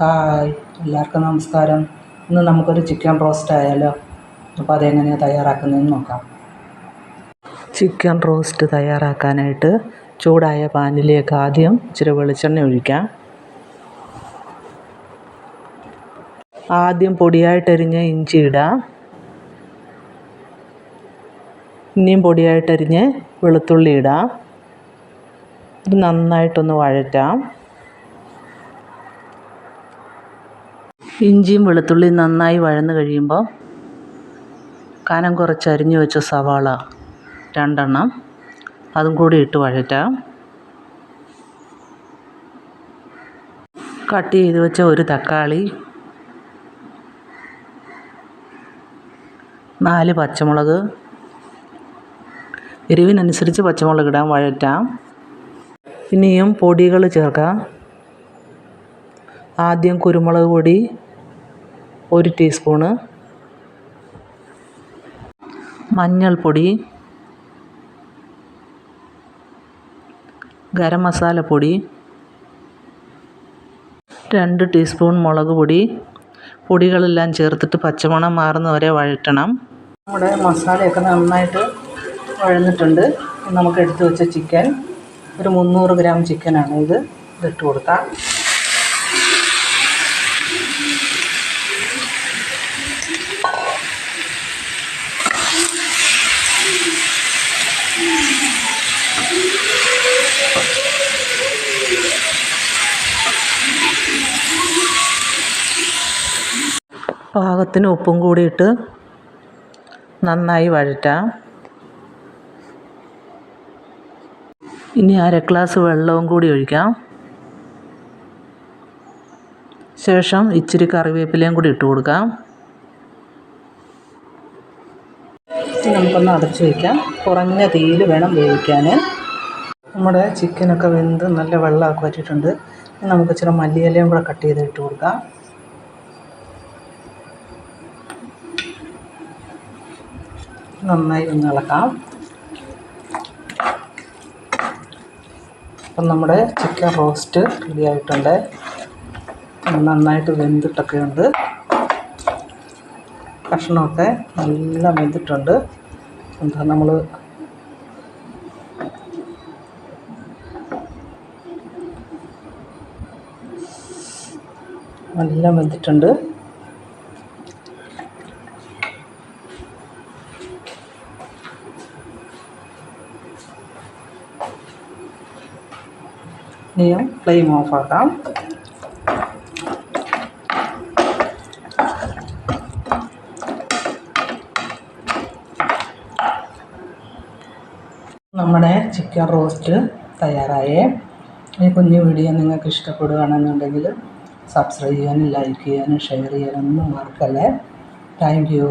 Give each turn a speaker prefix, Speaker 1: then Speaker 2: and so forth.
Speaker 1: Hi എല്ലാവർക്കും നമസ്കാരം. ഇന്ന് നമുക്കൊരു ചിക്കൻ റോസ്റ്റ് ആയാലോ? അപ്പോൾ അതെങ്ങനെയാണ് തയ്യാറാക്കുന്നതെന്ന് നോക്കാം. ചിക്കൻ റോസ്റ്റ് തയ്യാറാക്കാനായിട്ട് ചൂടായ പാനിലേക്ക് ആദ്യം ഇച്ചിരി വെളിച്ചെണ്ണ ഒഴിക്കാം. ആദ്യം പൊടിയായിട്ടരിഞ്ഞ ഇഞ്ചി ഇടാം. ഇനിയും പൊടിയായിട്ടരിഞ്ഞ് വെളുത്തുള്ളി ഇടാം. ഇത് നന്നായിട്ടൊന്ന് വഴറ്റാം. ഇഞ്ചിയും വെളുത്തുള്ളിയും നന്നായി വഴന്ന് കഴിയുമ്പോൾ കനം കുറച്ച് അരിഞ്ഞു വെച്ച സവാള രണ്ടെണ്ണം. അതും കൂടി ഇട്ട് വഴറ്റാം. കട്ട് ചെയ്ത് വെച്ച ഒരു തക്കാളി നാല് പച്ചമുളക് എരിവിനനുസരിച്ച് പച്ചമുളക് ഇടാം വഴറ്റാം. ഇനിയും പൊടികൾ ചേർക്കാം. ആദ്യം കുരുമുളക് പൊടി ഒരു ടീസ്പൂണ് മഞ്ഞൾപ്പൊടി ഗരം മസാലപ്പൊടി രണ്ട് ടീസ്പൂൺ മുളക് പൊടി. പൊടികളെല്ലാം ചേർത്തിട്ട് പച്ചമണം മാറുന്ന വരെ വഴറ്റണം. നമ്മുടെ മസാലയൊക്കെ നന്നായിട്ട് വഴന്നിട്ടുണ്ട്. നമുക്ക് എടുത്തു വെച്ച ചിക്കൻ ഒരു മുന്നൂറ് ഗ്രാം ചിക്കനാണ് ഇത്. ഇതിട്ട് കൊടുക്കാം. പാകത്തിന് ഉപ്പും കൂടിയിട്ട് നന്നായി വഴറ്റാം. ഇനി അര ഗ്ലാസ് വെള്ളവും കൂടി ഒഴിക്കാം. ശേഷം ഇച്ചിരി കറിവേപ്പിലയും കൂടി ഇട്ട് കൊടുക്കാം. നമുക്കൊന്ന് അടച്ചു വയ്ക്കാം. കുറഞ്ഞ തീയിൽ വേണം വേവിക്കാൻ. നമ്മുടെ ചിക്കനൊക്കെ വെന്ത് നല്ല വെള്ളമൊക്കെ വറ്റിയിട്ടുണ്ട്. നമുക്ക് ഇച്ചിരി മല്ലിയിലയും കൂടെ കട്ട് ചെയ്ത് ഇട്ട് കൊടുക്കാം. നന്നായി ഒന്ന് ഇളക്കാം. അപ്പം നമ്മുടെ ചിക്കൻ റോസ്റ്റ് റെഡി ആയിട്ടുണ്ട്. നന്നായിട്ട് വെന്തിട്ടൊക്കെ ഉണ്ട് കഷ്ണമൊക്കെ നല്ല വെന്തിട്ടുണ്ട്. എന്താ നമ്മൾ നല്ല വെന്തിട്ടുണ്ട്. ഇനിയും ഫ്ലെയിം ഓഫാക്കാം നമ്മുടെ ചിക്കൻ റോസ്റ്റ് തയ്യാറായേ. ഈ കുഞ്ഞു വീഡിയോ നിങ്ങൾക്ക് ഇഷ്ടപ്പെടുകയാണെന്നുണ്ടെങ്കിൽ സബ്സ്ക്രൈബ് ചെയ്യാനും ലൈക്ക് ചെയ്യാനും ഷെയർ ചെയ്യാനൊന്നും മറക്കല്ലേ. Thank you